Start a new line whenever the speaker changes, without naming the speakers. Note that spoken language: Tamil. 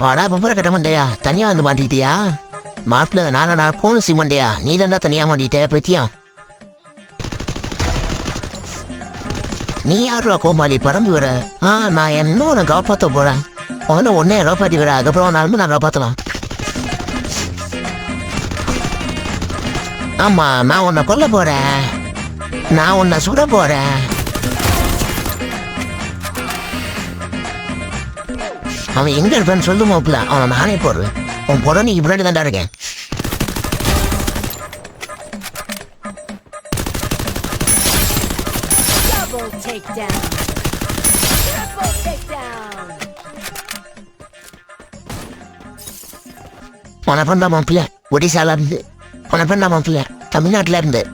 வாடா பம்பர கட்ட மண்டையா தனியா வந்து மாட்டிட்டியா மாப்பிள்ள நானடா போன சிமண்டையா நீ தான்டா தனியா மாட்டிட்ட பத்தியா நீ யாருடா கோமாளி பறந்து வர ஆ நான் என்ன உன்னை காப்பாத்த போறேன். உன்னை உன்னே காப்பாத்தி வர அதுக்கப்புறம் நாளும் நான் காப்பாத்தலாம். ஆமா நான் உன்னை கொல்ல போறேன். நான் உன்னை சுட போறேன். அவன் எங்க இருப்பான்னு சொல்லு மாப்பிள்ள. அவனை நானே போடுறேன் உன் புறம் நீ முன்னாடி தான்டா இருக்கேன்.
Double takedown. Triple takedown.
உன பண்ணா மாப்பிள்ள. ஒடிசால இருந்து. உன பண்ணா மாப்பிள்ள. தமிழ்நாட்டுல இருந்து.